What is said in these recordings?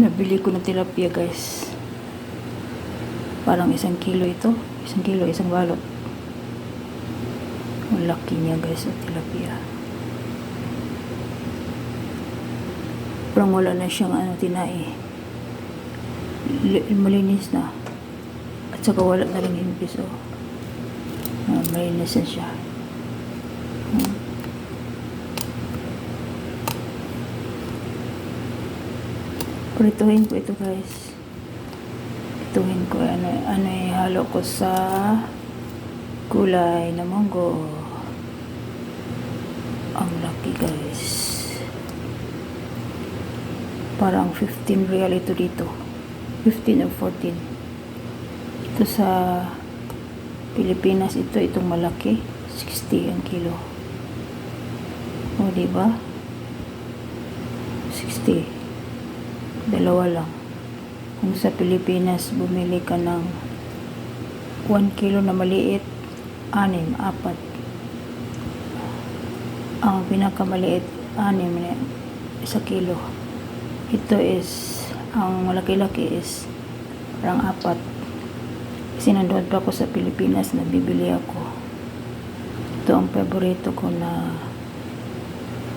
Nabili ko ng tilapia guys. Parang isang kilo ito. Isang kilo, isang balot. Ang laki niya guys sa tilapia. Parang wala na siyang ano, tinai. Li- Malinis na. At saka wala na rin himpis oh. Ah, malinis na siya. Hmm. Prituhin ko ito guys. Prituhin ko ano, ano ihalo ko sa gulay na munggo. Ang laki guys. Parang 15 real ito dito. 15 or 14. Ito sa Pilipinas ito itong malaki. 60 ang kilo. O di ba? 60 dalawa lang. Kung sa Pilipinas, bumili ka ng 1 kilo na maliit, anim, apat. Ang pinakamaliit, anim na isa kilo. Ito is, ang malaki-laki is parang apat. Kasi nandun pa ako sa Pilipinas, nabibili ako. Ito ang paborito ko na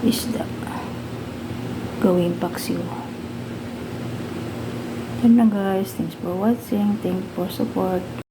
isda. Gawing paksiw. Yun lang guys. Thanks for watching. Thank you for support.